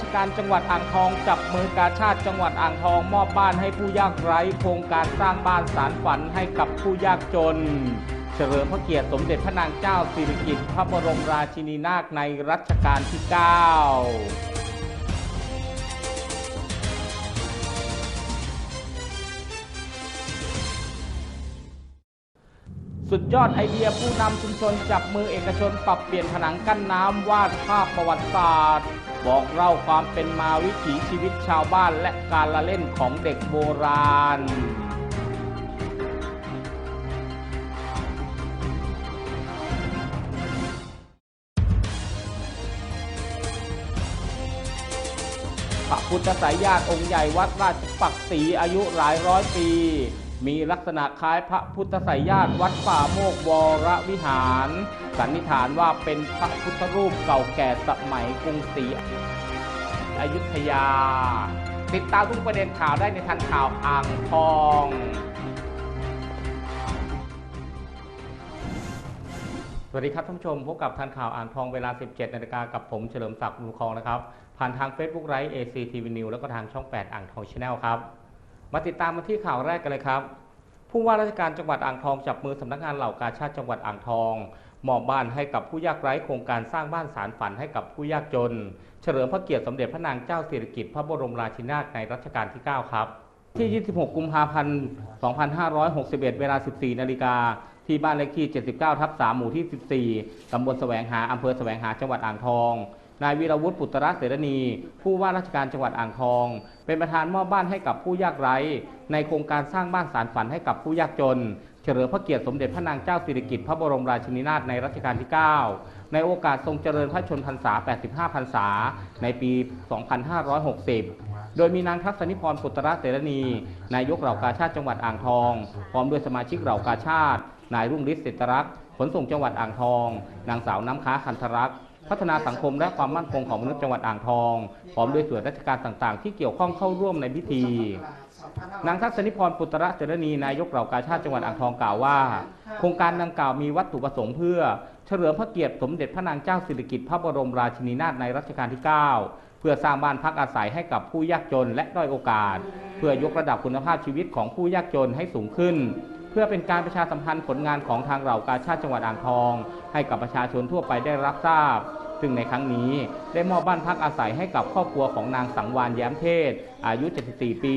ชการจังหวัดอ่างทองจับมือกาชาติจังหวัดอ่างทองมอบบ้านให้ผู้ยากไร้ โครงการสร้างบ้านสารฝันให้กับผู้ยากจน เฉลิมพระเกียรติสมเด็จพระนางเจ้าสิริกิติ์พระบรมราชินีนาถในรัชกาลที่ 9สุดยอดไอเดียผู้นำชุมชนจับมือเอกชนปรับเปลี่ยนผนังกั้นน้ำวาดภาพประวัติศาสตร์ บอกเล่าความเป็นมาวิถีชีวิตชาวบ้านและการละเล่นของเด็กโบราณ พระพุทธสายญาติองค์ใหญ่วัดราชปักศรีอายุหลายร้อยปี มีลักษณะคล้ายพระพุทธไสยญาติวัดป่าโมกวรวิหาร สันนิษฐานว่าเป็นพระพุทธรูปเก่าแก่สมัยกรุงศรีอยุธยา ติดตามทุกประเด็นข่าวได้ในทันข่าวอ่างทองสวัสดีครับท่านผู้ชมพบกับทันข่าวอ่างทองเวลา 17 นาฬิกากับผมเฉลิมศักดิ์บุคองนะครับ ผ่านทาง Facebook ไลฟ์ ACTV News แล้วก็ทางช่อง 8 อ่างทอง Channel ครับ มาติดตามมาที่ข่าวแรกกันเลยครับ ผู้ว่าราชการจังหวัดอ่างทองจับมือสำนักงานเหล่ากาชาติจังหวัดอ่างทอง มอบบ้านให้กับผู้ยากไร้โครงการสร้างบ้านสารฝันให้กับผู้ยากจน เฉลิมพระเกียรติสมเด็จพระนางเจ้าสิริกิติ์พระบรมราชินีนาถในรัชกาลที่ 9 ครับ ที่ 26 กุมภาพันธ์ 2561 เวลา 14 นาฬิกาที่บ้านเลขที่ 79 ทับ 3 หมู่ที่ 14 ตำบลแสวงหา อำเภอแสวงหา จังหวัดอ่างทอง นายวีรวุฒิปุตระเสรณี ผู้ว่าราชการจังหวัดอ่างทอง เป็นประธานมอบบ้านให้กับผู้ยากไร้ ในโครงการสร้างบ้านสารฝันให้กับผู้ยากจน เฉลิมพระเกียรติสมเด็จพระนางเจ้าสิริกิติ์พระบรมราชินีนาถในรัชกาลที่ 9 ในโอกาสทรงเจริญพระชนพรรษา 85 พรรษา ในปี 2560โดยมีนางทัศนิพรปุตระเสรณี นายกเหล่ากาชาติจังหวัดอ่างทอง พร้อมด้วยสมาชิกเหล่ากาชาติ นายรุ่งฤทธิ์เศรษฐรักษ์ขนส่งจังหวัดอ่างทอง นางสาวน้ำค้าคันธรักษ์ พัฒนาสังคมและความมั่นคงของมนุษย์จังหวัดอ่างทอง พร้อมด้วยส่วนราชการต่างๆ ที่เกี่ยวข้องเข้าร่วมในพิธี นางทัศนิพรปุตระเจรณีนายกเหล่ากาชาติจังหวัดอ่างทองกล่าวว่า โครงการดังกล่าวมีวัตถุประสงค์เพื่อ เฉลิมพระเกียรติสมเด็จพระนางเจ้าสิริกิติ์พระบรมราชินีนาถในรัชกาลที่ 9เพื่อสร้างบ้านพักอาศัยให้กับผู้ยากจนและด้อยโอกาส เพื่อยกระดับคุณภาพชีวิตของผู้ยากจนให้สูงขึ้น เพื่อเป็นการประชาสัมพันธ์ผลงานของทางเหล่ากาชาติจังหวัดอ่างทอง ให้กับประชาชนทั่วไปได้รับทราบ ซึ่งในครั้งนี้ได้มอบบ้านพักอาศัยให้กับครอบครัวของนางสังวานแย้มเทศ อายุ 74 ปี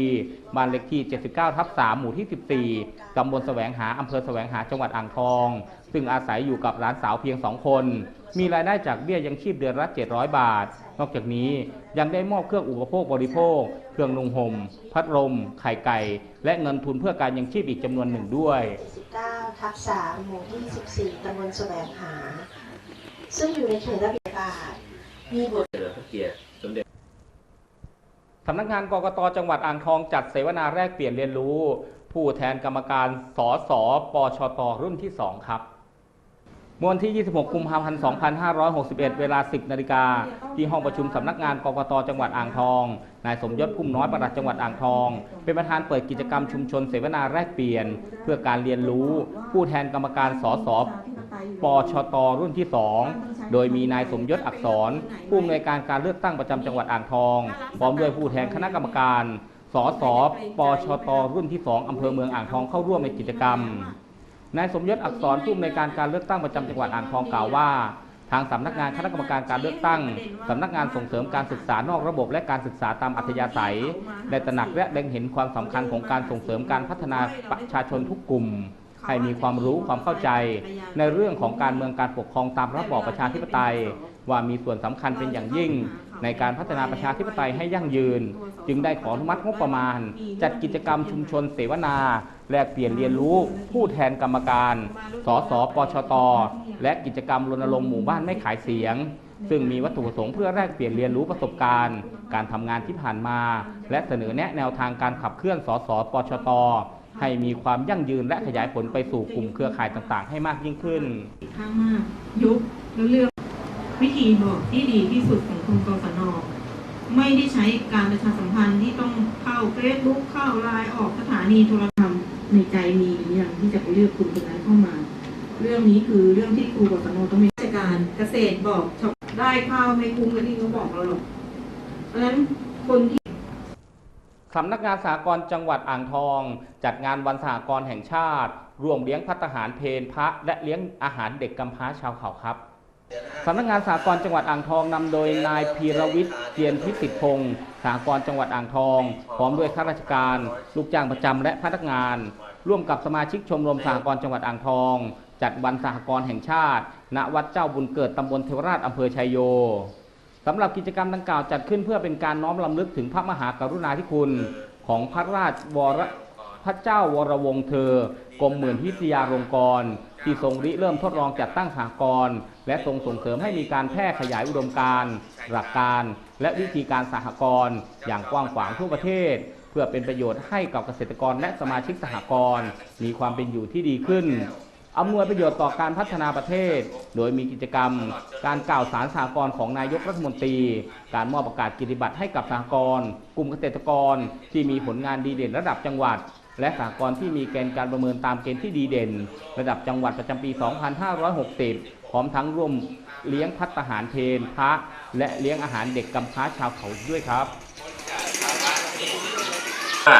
บ้านเลขที่ 79 ทับ 3 หมู่ที่ 14 ตำบลแสวงหา อำเภอแสวงหา จังหวัดอ่างทอง ซึ่งอาศัยอยู่กับหลานสาวเพียง 2 คน มีรายได้จากเบี้ยยังชีพเดือนละ 700 บาท นอกจากนี้ยังได้มอบเครื่องอุปโภคบริโภค เครื่องนุ่งห่ม พัดลม ไข่ไก่ และเงินทุนเพื่อการยังชีพอีกจำนวนหนึ่งด้วย 19ทับ3หมู่ที่ 14ตำบลแสวงหา ซึ่งอยู่ในเขตระเบียบาทมีบทเฉลิมพระเกียรติสมเด็จสำนักงานกกตจังหวัดอ่างทองจัดเสวนาแลกเปลี่ยนเรียนรู้ ผู้แทนกรรมการสสปชตรุ่นที่ 2 ครับเมื่อวันที่ 26 กุมภาพันธ์ 2561 เวลา 10 นาฬิกา ที่ห้องประชุมสำนักงานกกต จังหวัดอ่างทอง นายสมยศพุ่มน้อยปลัดจังหวัดอ่างทอง เป็นประธานเปิดกิจกรรมชุมชนเสวนาแลกเปลี่ยน เพื่อการเรียนรู้ ผู้แทนกรรมการสส ปชตรุ่นที่ 2 โดยมีนายสมยศอักษร ผู้อำนวยการการเลือกตั้งประจำจังหวัดอ่างทอง พร้อมด้วยผู้แทนคณะกรรมการสสปชตรุ่นที่ 2อำเภอเมืองอ่างทองเข้าร่วมในกิจกรรมนายสมยศอักษรผู้อำนวยการการเลือกตั้งประจำจังหวัดอ่างทองกล่าวว่าทางสำนักงานคณะกรรมการการเลือกตั้ง สำนักงานส่งเสริมการศึกษานอกระบบและการศึกษาตามอัธยาศัย ได้ตระหนักและเล็งเห็นความสำคัญของการส่งเสริมการพัฒนาประชาชนทุกกลุ่ม ให้มีความรู้ความเข้าใจ ในเรื่องของการเมืองการปกครองตามระบอบประชาธิปไตย ว่ามีส่วนสำคัญเป็นอย่างยิ่งในในการพัฒนาประชาธิปไตยให้ยั่งยืน จึงได้ขออนุมัติงบประมาณ จัดกิจกรรมชุมชนเสวนา แลกเปลี่ยนเรียนรู้ ผู้แทนกรรมการ สสปชต และกิจกรรมรณรงค์หมู่บ้านไม่ขายเสียงซึ่งมีวัตถุประสงค์เพื่อแลกเปลี่ยนเรียนรู้ประสบการณ์ การทำงานที่ผ่านมา และเสนอแนะแนวทางการขับเคลื่อนสสปชต ให้มีความยั่งยืนและขยายผลไปสู่กลุ่มเครือข่ายต่างๆ ให้มากยิ่งขึ้น ข้างมากยุบแล้วเลือกวิธีบอกที่ดีที่สุดของคุณกศนไม่ได้ใช้การประชาสัมพันธ์ที่ต้องเข้าเฟซบุ๊กเข้าไลน์ออกสถานีโทรทัศน์ในใจมีหรือยังที่จะไปเลือกกลุ่มตรงนั้นเข้ามา เรื่องนี้คือเรื่องที่ครูกศนต้องมีราชการเกษตรบอกชาวได้ข้าวไม่คุ้มกันที่เขาบอกเราหรอกเพราะฉะนั้นคนที่ สำนักงานสหกรณ์จังหวัดอ่างทอง จัดงานวันสหกรณ์แห่งชาติร่วมเลี้ยงพัตตาหารเพนพระ และเลี้ยงอาหารเด็กกำพร้าชาวเขาครับสำนักงานสหกรณ์จังหวัดอ่างทองนำโดยนายพีรวิทย์เจียนพิสิทธิพงศ์สหกรณ์จังหวัดอ่างทอง พร้อมด้วยข้าราชการ ลูกจ้างประจำและพนักงาน ร่วมกับสมาชิกชมรมสหกรณ์จังหวัดอ่างทอง จัดวันสหกรณ์แห่งชาติ ณวัดเจ้าบุญเกิดตำบลเทวราชอำเภอชัยโย สำหรับกิจกรรมดังกล่าวจัดขึ้นเพื่อเป็นการน้อมรำลึกถึงพระมหากรุณาธิคุณของพระราชวรพระเจ้าวรวงเธอกรมหมื่นวิทยาลงกรณ์ที่ทรงริเริ่มทดลองจัดตั้งสหกรณ์และทรงส่งเสริมให้มีการแพร่ขยายอุดมการณ์หลักการ และวิธีการสหกรณ์อย่างกว้างขวางทั่วประเทศ เพื่อเป็นประโยชน์ให้กับเกษตรกรและสมาชิกสหกรณ์มีความเป็นอยู่ที่ดีขึ้น อำนวยประโยชน์ต่อการพัฒนาประเทศ โดยมีกิจกรรม การกล่าวสารสหกรณ์ของนายกรัฐมนตรี การมอบประกาศกิตติบัตรให้กับสหกรณ์กลุ่มเกษตรกรที่มีผลงานดีเด่นระดับจังหวัด และสหกรณ์ที่มีเกณฑ์การประเมินตามเกณฑ์ที่ดีเด่น ระดับจังหวัดประจำปี 2560 พร้อมทั้งร่วมเลี้ยงพัฒหารเพนพระ และเลี้ยงอาหารเด็กกำพร้าชาวเขาด้วยครับว่า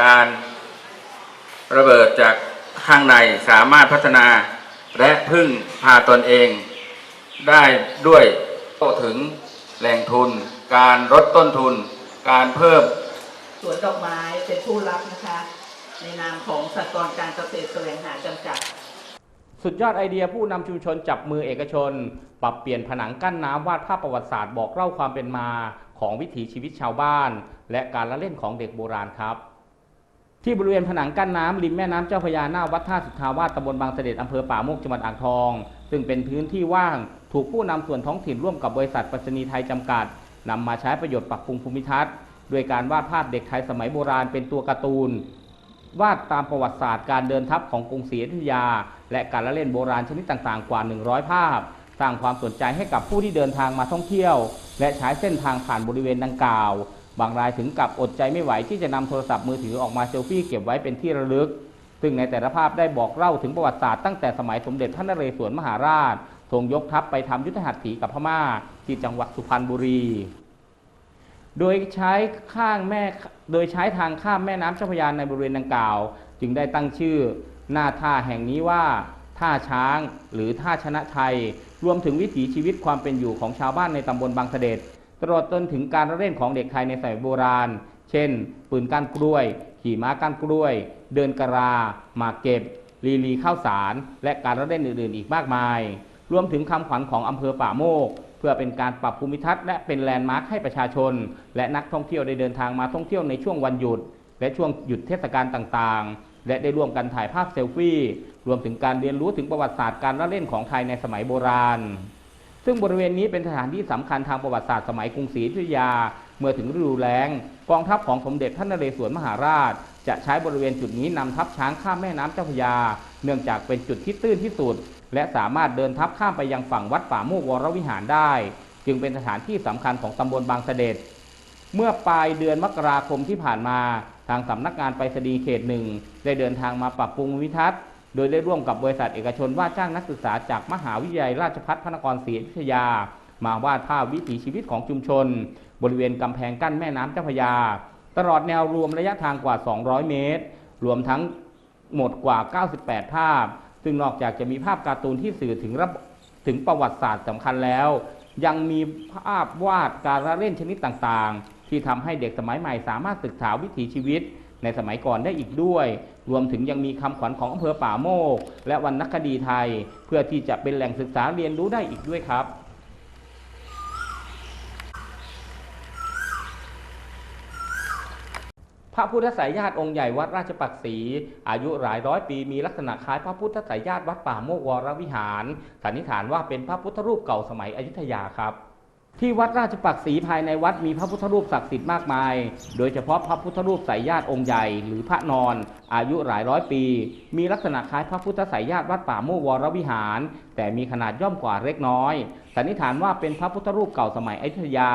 การระเบิดจาก ข้างในสามารถพัฒนาและพึ่งพาตนเอง ได้ด้วยเข้าถึงแหล่งทุน การลดต้นทุน การเพิ่มสวนดอกไม้เป็นผู้รับนะคะ ในนามของสหกรณ์การเกษตรแสวงหาจำกัด สุดยอดไอเดียผู้นำชุมชนจับมือเอกชน ปรับเปลี่ยนผนังกั้นน้ำวาดภาพประวัติศาสตร์บอกเล่าความเป็นมาของวิถีชีวิตชาวบ้าน และการละเล่นของเด็กโบราณครับ ที่บริเวณผนังกั้นน้ำริมแม่น้ำเจ้าพยาหน้าวัดท่าสุทธาวาสตำบลบางเสด็จอำเภอป่าโมกจังหวัดอ่างทอง ซึ่งเป็นพื้นที่ว่างถูกผู้นำส่วนท้องถิ่นร่วมกับบริษัทปรษณีไทยจำกัดนำมาใช้ประโยชน์ปรับปรุงภูมิทัศน์ด้วยการวาดภาพเด็กไทยสมัยโบราณเป็นตัวการ์ตูน วาดตามประวัติศาสตร์การเดินทัพของกรุงศรีอยุธยา และการละเล่นโบราณชนิดต่างๆ กว่า 100 ภาพ สร้างความสนใจให้กับผู้ที่เดินทางมาท่องเที่ยว และใช้เส้นทางผ่านบริเวณดังกล่าว บางรายถึงกับอดใจไม่ไหวที่จะนำโทรศัพท์มือถือออกมาเซลฟี่เก็บไว้เป็นที่ระลึก ซึ่งในแต่ละภาพได้บอกเล่าถึงประวัติศาสตร์ตั้งแต่สมัยสมเด็จพระนเรศวรมหาราชทรงยกทัพไปทำยุทธหัตถีกับพม่าที่จังหวัดสุพรรณบุรี โดยใช้ข้างแม่โดยใช้ทางข้ามแม่น้ำเจ้าพระยาในบริเวณดังกล่าว จึงได้ตั้งชื่อหน้าท่าแห่งนี้ว่าท่าช้างหรือท่าชนะชัย รวมถึงวิถีชีวิตความเป็นอยู่ของชาวบ้านในตำบลบางเสด็จ ตลอดจนถึงการเล่นของเด็กไทยในสมัยโบราณ เช่น ปืนก้านกล้วย ขี่ม้าก้านกล้วย เดินกระราหมากเก็บ ลีลีข้าวสาร และการเล่นอื่นๆ อีกมากมาย รวมถึงคำขวัญของอำเภอป่าโมก เพื่อเป็นการปรับภูมิทัศน์และเป็นแลนด์มาร์คให้ประชาชน และนักท่องเที่ยวได้เดินทางมาท่องเที่ยวในช่วงวันหยุด และช่วงหยุดเทศกาลต่างๆ และได้ร่วมกันถ่ายภาพเซลฟี่ รวมถึงการเรียนรู้ถึงประวัติศาสตร์การละเล่นของไทยในสมัยโบราณ ซึ่งบริเวณนี้เป็นสถานที่สำคัญทางประวัติศาสตร์สมัยกรุงศรีอยุธยา เมื่อถึงฤดูแล้ง กองทัพของสมเด็จพระนเรศวรมหาราช จะใช้บริเวณจุดนี้นำทัพช้างข้ามแม่น้ำเจ้าพยา เนื่องจากเป็นจุดที่ตื้นที่สุด และสามารถเดินทัพข้ามไปยังฝั่งวัดป่าโมกวรวิหารได้ จึงเป็นสถานที่สำคัญของตำบลบางเสด็จ เมื่อปลายเดือนมกราคมที่ผ่านมา ทางสำนักงานไปรษณีย์เขตหนึ่งได้เดินทางมาปรับปรุงวิทัศน์ โดยได้ร่วมกับบริษัทเอกชนว่าจ้างนักศึกษาจากมหาวิทยาลัยราชภัฏพระนครศรีอยุธยา มาวาดภาพวิถีชีวิตของชุมชน บริเวณกำแพงกั้นแม่น้ำเจ้าพระยา ตลอดแนวรวมระยะทางกว่า 200 เมตร รวมทั้งหมดกว่า 98 ภาพ ซึ่งนอกจากจะมีภาพการ์ตูนที่สื่อถึงถึงประวัติศาสตร์สำคัญแล้ว ยังมีภาพวาดการละเล่นชนิดต่างๆ ที่ทำให้เด็กสมัยใหม่สามารถศึกษาวิถีชีวิต ในสมัยก่อนได้อีกด้วย รวมถึงยังมีคำขวัญของอำเภอป่าโมก และวรรณคดีไทย เพื่อที่จะเป็นแหล่งศึกษาเรียนรู้ได้อีกด้วยครับพระพุทธสายญาติองค์ใหญ่วัดราชปักษีอายุหลายร้อยปีมีลักษณะคล้ายพระพุทธสายญาติวัดป่าโมกวรวิหารสันนิษฐานว่าเป็นพระพุทธรูปเก่าสมัยอยุธยาครับ ที่วัดราชปักศรีภายในวัดมีพระพุทธรูปศักดิ์สิทธิ์มากมาย โดยเฉพาะพระพุทธรูปสายญาติองค์ใหญ่หรือพระนอน อายุหลายร้อยปี มีลักษณะคล้ายพระพุทธสายญาติวัดป่าโมกวรวิหาร แต่มีขนาดย่อมกว่าเล็กน้อย สันนิษฐานว่าเป็นพระพุทธรูปเก่าสมัยอยุธยา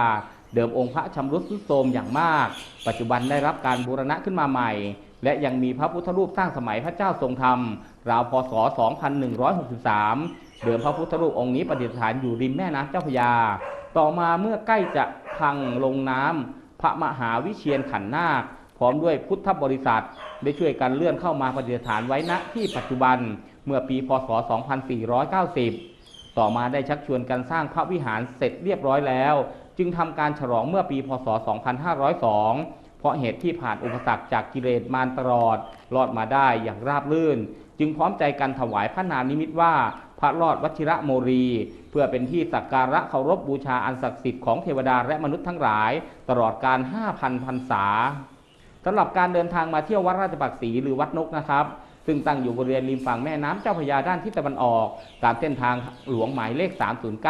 เดิมองค์พระชำรุดทรุดโทรมอย่างมาก ปัจจุบันได้รับการบูรณะขึ้นมาใหม่ และยังมีพระพุทธรูปสร้างสมัยพระเจ้าทรงธรรม ราวพศ 2163 เดิมพระพุทธรูปองค์นี้ประดิษฐานอยู่ริมแม่น้ำเจ้าพระยา ต่อมาเมื่อใกล้จะพังลงน้ำพระมหาวิเชียนขันนาค พร้อมด้วยพุทธบริษัท ได้ช่วยกันเลื่อนเข้ามาประดิฐานไว้ณที่ปัจจุบันเมื่อปีพศ 2490 ต่อมาได้ชักชวนกันสร้างพระวิหารเสร็จเรียบร้อยแล้ว จึงทำการฉลองเมื่อปีพศ 2502 เพราะเหตุที่ผ่านอุปสรรคจากกิเลสมารตลอดรอดมาได้อย่างราบรื่น จึงพร้อมใจกันถวายพระนามนิมิตว่า พระรอดวชิระโมรี เพื่อเป็นที่สักการะเคารพบูชาอันศักดิ์สิทธิ์ของเทวดาและมนุษย์ทั้งหลาย ตลอดการ 5,000พรรษาสำหรับการเดินทางมาเที่ยววัดราชบักศรีหรือวัดนกนะครับซึ่งตั้งอยู่บริเวณริมฝั่งแม่น้ำเจ้าพระยาด้านทิศตะวันออกตามเส้นทางหลวงหมายเลข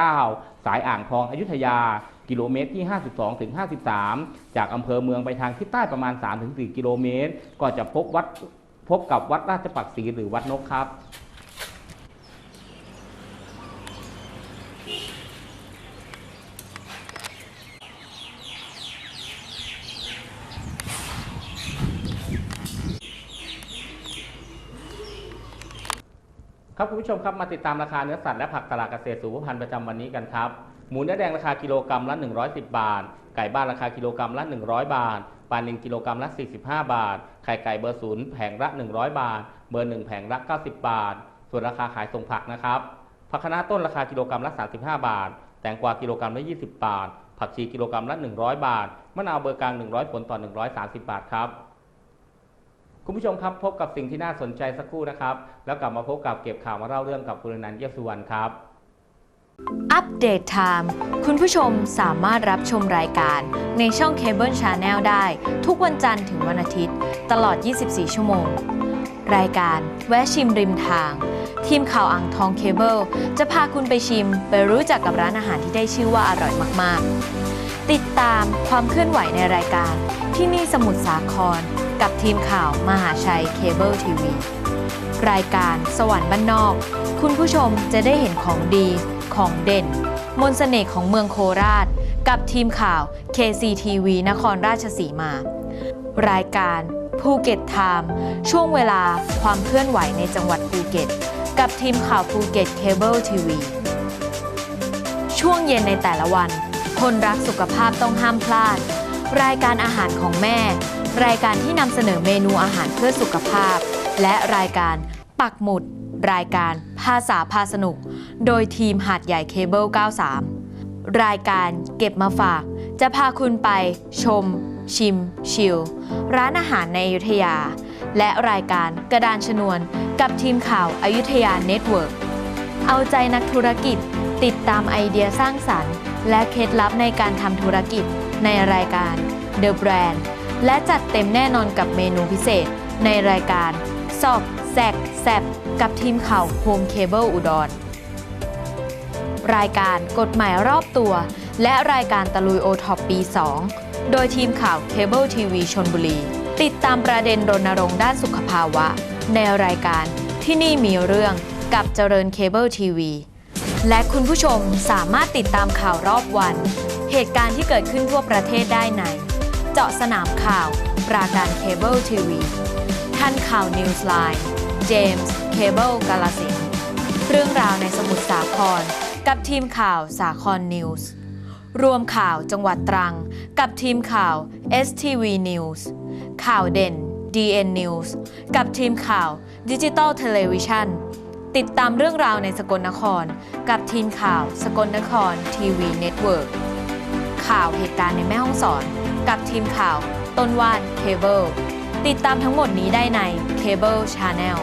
309 สายอ่างทองอยุธยา กิโลเมตรที่ 52ถึง53 จากอำเภอเมืองไปทางทิศใต้ประมาณ 3-4 กิโลเมตร ก็จะพบวัดพบกับวัดราชปักศรีหรือวัดนกครับ ครับคุณผู้ชมครับมาติดตามราคาเนื้อสัตว์และผักตลาดเกษตรสุขภัณฑ์ประจำวันนี้กันครับหมูเนื้อแดงราคากิโลกรัมละ 110 บาท ไก่บ้านราคากิโลกรัมละ 100 บาทปลานิลกิโลกรัมละ 45 บาท ไข่ไก่เบอร์ศูนย์แผงละ 100 บาท เบอร์1แผงละ 90 บาท ส่วนราคาขายส่งผักนะครับผักคะน้าต้นราคากิโลกรัมละ 35 บาท แตงกวากิโลกรัมละ 20 บาท ผักชีกิโลกรัมละ 100 บาทมะนาวเบอร์กลาง 100 ผลต่อ 130 บาทครับ คุณผู้ชมครับพบกับสิ่งที่น่าสนใจสักครู่นะครับ แล้วกลับมาพบกับเก็บข่าวมาเล่าเรื่องกับคุณนันต์เยสุวรรณครับ อัปเดตไทม์คุณผู้ชมสามารถรับชมรายการ ในช่องเคเบิลชาแนลได้ ทุกวันจันทร์ถึงวันอาทิตย์ ตลอด 24 ชั่วโมง รายการแวะชิมริมทาง ทีมข่าวอ่างทองเคเบิลจะพาคุณไปชิม ไปรู้จักกับร้านอาหารที่ได้ชื่อว่าอร่อยมาก ๆ ติดตามความเคลื่อนไหวในรายการที่นี่สมุทรสาคร กับทีมข่าวมหาชัยเคเบิลทีวี รายการสวรรค์บ้านนอก คุณผู้ชมจะได้เห็นของดีของเด่น มนต์เสน่ห์ของเมืองโคราช กับทีมข่าว KCTV นครราชสีมา รายการภูเก็ตไทม์ช่วงเวลาความเคลื่อนไหวในจังหวัดภูเก็ต กับทีมข่าวภูเก็ตเคเบิลทีวีช่วงเย็นในแต่ละวัน คนรักสุขภาพต้องห้ามพลาด รายการอาหารของแม่ รายการที่นำเสนอเมนูอาหารเพื่อสุขภาพ และรายการปักหมุด รายการภาษาพาสนุก โดยทีมหาดใหญ่เคเบิล 93 รายการเก็บมาฝาก จะพาคุณไปชม ชิม ชิล ร้านอาหารในอยุธยา และรายการกระดานชนวน กับทีมข่าวอายุทยาเน็ตเวิร์กเอาใจนักธุรกิจ ติดตามไอเดียสร้างสรรค์ และเคล็ดลับในการทำธุรกิจในรายการ The Brand และจัดเต็มแน่นอนกับเมนูพิเศษ ในรายการสอบแซกแซบกับทีมข่าวโฮมเคเบิลอุดร รายการกฎหมายรอบตัว และรายการตะลุยโอท็อปปี 2 โดยทีมข่าวเคเบิลทีวีชนบุรี ติดตามประเด็นรณรงค์ด้านสุขภาวะ ในรายการที่นี่มีเรื่องกับเจริญเคเบิลทีวีและคุณผู้ชมสามารถติดตามข่าวรอบวัน เหตุการณ์ที่เกิดขึ้นทั่วประเทศได้ในาะสนามข่าวรายการเคเบิลทีวีท่านข่าวนิวส์ไลน์เจมส์เคเบิลกาลสินเรื่องราวในสมุทรสาคร กับทีมข่าวสาครนิวส์รวมข่าวจังหวัดตรัง กับทีมข่าว STV News ข่าวเด่น DN News กับทีมข่าว Digital Television ติดตามเรื่องราวในสกลนคร กับทีมข่าวสกลนครทีวีเน็ตเวิร์กข่าวเหตุการณ์ในแม่ห้องสอน กับทีมข่าว ต้นวานเคเบิลติดตามทั้งหมดนี้ได้ในเคเบิลชาแนล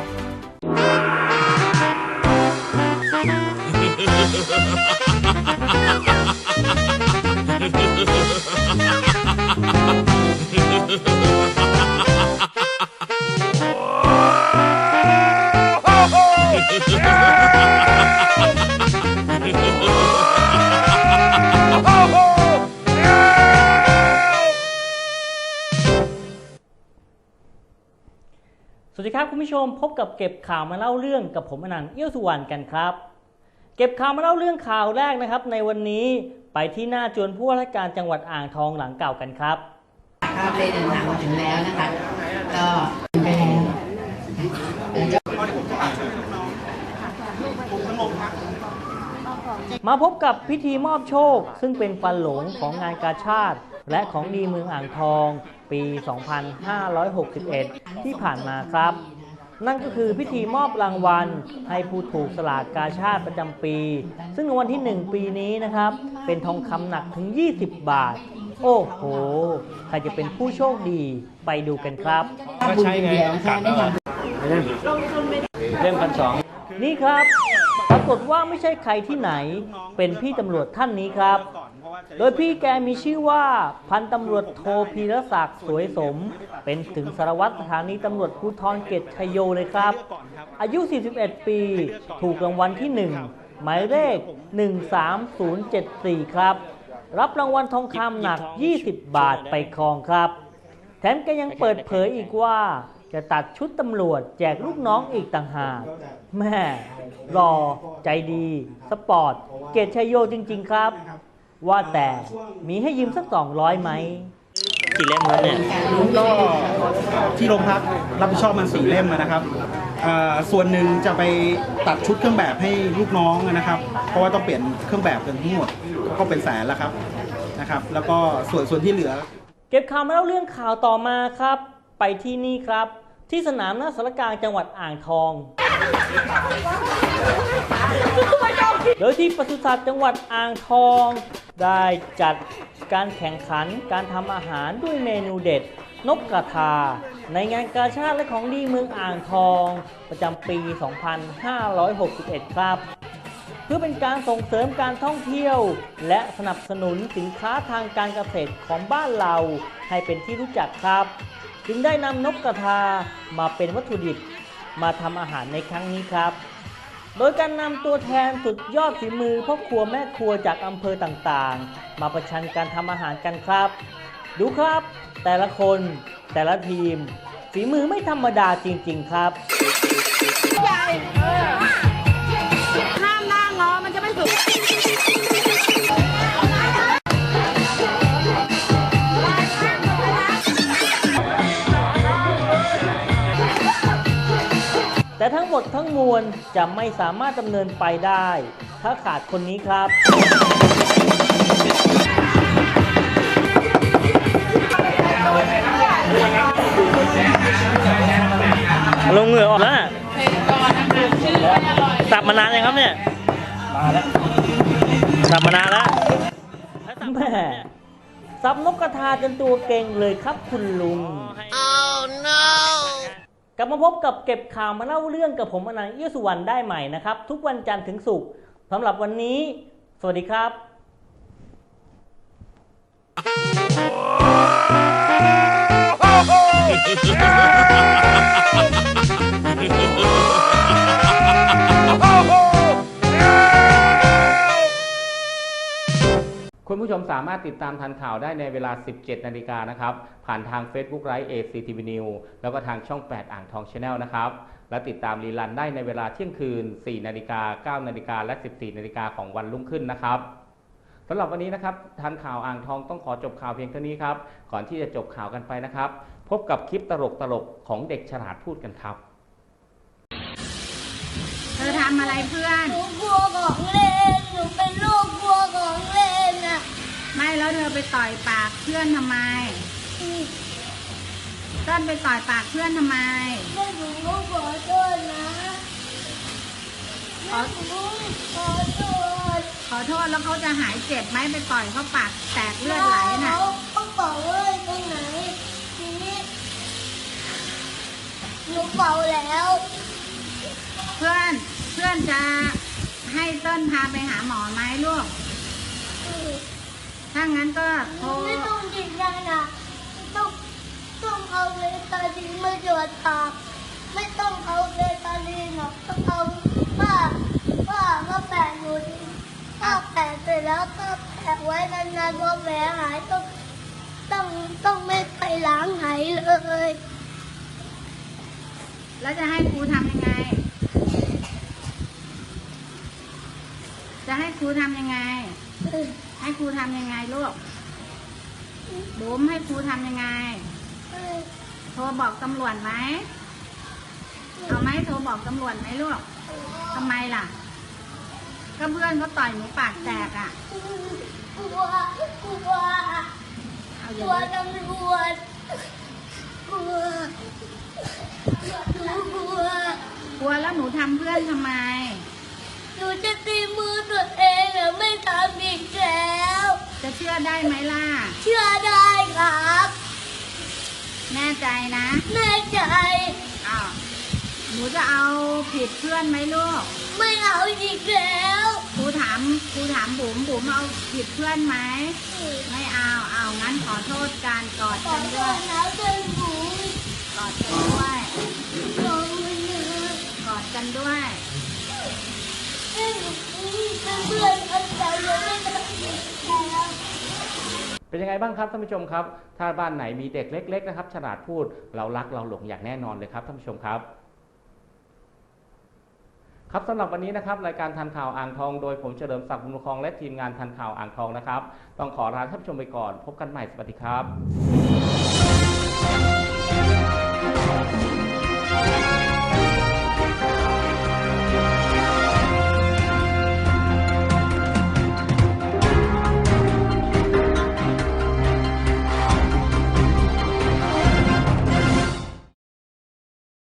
Ha สวัสดีครับคุณผู้ชมพบกับเก็บข่าวมาเล่าเรื่องกับผมอนันต์เอี้ยวสุวรรณกันครับ เก็บข่าวมาเล่าเรื่องข่าวแรกนะครับ ในวันนี้ไปที่หน้าจวนผู้ว่าราชการจังหวัดอ่างทองหลังเก่ากันครับก็ได้เดินทางมาถึงแล้วนะคะก็ไปแล้วแล้วมาพบกับพิธีมอบโชค ซึ่งเป็นฟันหลงของงานกาชาติ และของดีเมืองอ่างทอง ปี 2561 ที่ผ่านมาครับ นั่นก็คือพิธีมอบรางวัลให้ผู้ถูกสลากกาชาติประจำปี ซึ่งรางวัลที่ 1 ปีนี้นะครับ เป็นทองคำหนักถึง 20 บาท โอ้โห ใครจะเป็นผู้โชคดีไปดูกันครับบุญคนเดียวนะคะได้ทำเล่มพันสองนี่ครับ ปรากฏว่าไม่ใช่ใครที่ไหน เป็นพี่ตำรวจท่านนี้ครับ โดยพี่แกมีชื่อว่าพันตำรวจโทพีรศักดิ์สวยสม เป็นถึงสารวัตรสถานีตำรวจภูธรเกตชัยโยเลยครับ อายุ 41 ปี ถูกรางวัลที่ 1 หมายเลข 13074 ครับ รับรางวัลทองคำหนัก 20 บาทไปครองครับ แถมแกยังเปิดเผยอีกว่าจะตัดชุดตำรวจแจกลูกน้องอีกต่างหากแม่รอ ใจดี สปอร์ต เกตชัยโยจริง ๆ ครับ ว่าแต่มีให้ยืมสัก200ไหมกี่เล่มแล้วเนี่ยก็ที่โรงพักรับผิดชอบมันสี่เล่มนะครับอ่าส่วนหนึ่งจะไปตัดชุดเครื่องแบบให้ลูกน้องนะครับ เพราะว่าต้องเปลี่ยนเครื่องแบบกันทั้งหมดก็เป็นแสนแล้วครับนะครับ แล้วก็ส่วนส่วนที่เหลือ เก็บข่าวมาเล่าเรื่องข่าวต่อมาครับ ไปที่นี่ครับ ที่สนามหน้าสารกลางจังหวัดอ่างทอง โดยที่ปศุสัตว์จังหวัดอ่างทอง ได้จัดการแข่งขันการทำอาหารด้วยเมนูเด็ด นกกระทา ในงานกาชาติและของดีเมืองอ่างทอง ประจำปี 2561 ครับ เพื่อเป็นการส่งเสริมการท่องเที่ยว และสนับสนุนสินค้าทางการเกษตรของบ้านเรา ให้เป็นที่รู้จักครับ จึงได้นำนกกระทามาเป็นวัตถุดิบมาทำอาหารในครั้งนี้ครับ โดยการนำตัวแทนสุดยอดฝีมือพ่อครัวแม่ครัวจากอำเภอต่างๆ มาประชันการทำอาหารกันครับ ดูครับ แต่ละคนแต่ละทีม ฝีมือไม่ธรรมดาจริง ๆ ครับแต่ทั้งหม ดทั้งมวลจะไม่สามารถดำเนินไปได้ ถ้าขาดคนนี้ครับ ลงเหงื่อออกแล้วน่ะสับมานานยังครับเนี่ยมาแล้วสับมานานแล้วแม่สับนกกระทาจนตัวเก่งเลยครับคุณลุง กลับมาพบกับเก็บข่าวมาเล่าเรื่องกับผมอนันต์เอี้ยสุวรรณได้ใหม่นะครับ ทุกวันจันทร์ถึงศุกร์สำหรับวันนี้ สวัสดีครับ คุณผู้ชมสามารถติดตามทันข่าวได้ในเวลา 17 นาฬิกานะครับ ผ่านทาง Facebook ไลฟ์ ACTV News แล้วก็ทางช่อง 8 อ่างทอง Channel นะครับ และติดตามรีลันได้ในเวลาเที่ยงคืน 4 นาฬิกา 9 นาฬิกา และ 14 นาฬิกาของวันรุ่งขึ้นนะครับสำหรับวันนี้นะครับทันข่าวอ่างทองต้องขอจบข่าวเพียงเท่านี้ครับ ก่อนที่จะจบข่าวกันไปนะครับ พบกับคลิปตลกๆของเด็กฉลาดพูดกันครับ เธอทำอะไรเพื่อน หนูกลัวของเล่น หนูเป็นลูกกลัว แล้วเธอไปต่อยปากเพื่อนทำไมเต้นไปต่อยปากเพื่อนทำไมแม่หนูก็ขอโทษนะแม่หนูขอโทษขอโทษแล้วเขาจะหายเจ็บไหมไปต่อยเขาปากแตกเลือดไหลน่ะเขาเขาบอกว่าตรงไหนทีนี้หนูเป่าแล้ว เพื่อนเพื่อนจะให้เต้นพาไปหาหมอไหมลูก ถ้างั้นก็โทรไม่ต้องจริงจังนะต้องต้องเอาเลยตาจริงมาตรวจปากเอาผ้าผ้ามาแปะอยู่ที่ผ้าแปะเสร็จแล้วก็แปะไว้นานๆพอแผลหายต้องต้องต้องไม่ไปล้างไหเลย แล้วจะให้ครูทำยังไง จะให้ครูทำยังไง ให้ครูทำยังไงลูกบุ๋มให้ครูทำยังไง โทรบอกตำรวจไหมเอาไหมโทรบอกตำรวจไหมลูกทำไมล่ะ ก็เพื่อนเขาต่อยหนูปากแตกอะ กลัว กลัว เอากอย่าลัวงนี้ตำรวจกลัวหนูกลัวกลัวแล้วหนูทำเพื่อนทำไม หนูจะตีมือตัวเอง อะไม่ทำอีกแล้ว จะเชื่อได้ไหมล่ะ เชื่อได้ครับ แน่ใจนะ แน่ใจอ้าวหนูจะเอาผิดเพื่อนไหมลูก ไม่เอาอีกแล้วครูถามครูถามบุ๋มบุ๋มเอาผิดเพื่อนไหม ไม่เอาเอางั้นขอโทษการกอดขอกันโทด้วยษนะเป็นหนูกอดกันด้วย ขอมือนะกอดกันด้วยให้หนู เป็นเพื่อนกันแต่ยังไม่ทำอีกแล้วเป็นยังไงบ้างครับท่านผู้ชมครับ ถ้าบ้านไหนมีเด็กเล็ก ๆ นะครับ ฉลาดพูดเรารักเราหลงอย่างแน่นอนเลยครับท่านผู้ชมครับ ครับสำหรับวันนี้นะครับรายการทันข่าวอ่างทองโดยผมเฉลิมศักดิ์บุญประคองและทีมงานทันข่าวอ่างทองนะครับ ต้องขอลาท่านผู้ชมไปก่อน พบกันใหม่สวัสดีครับ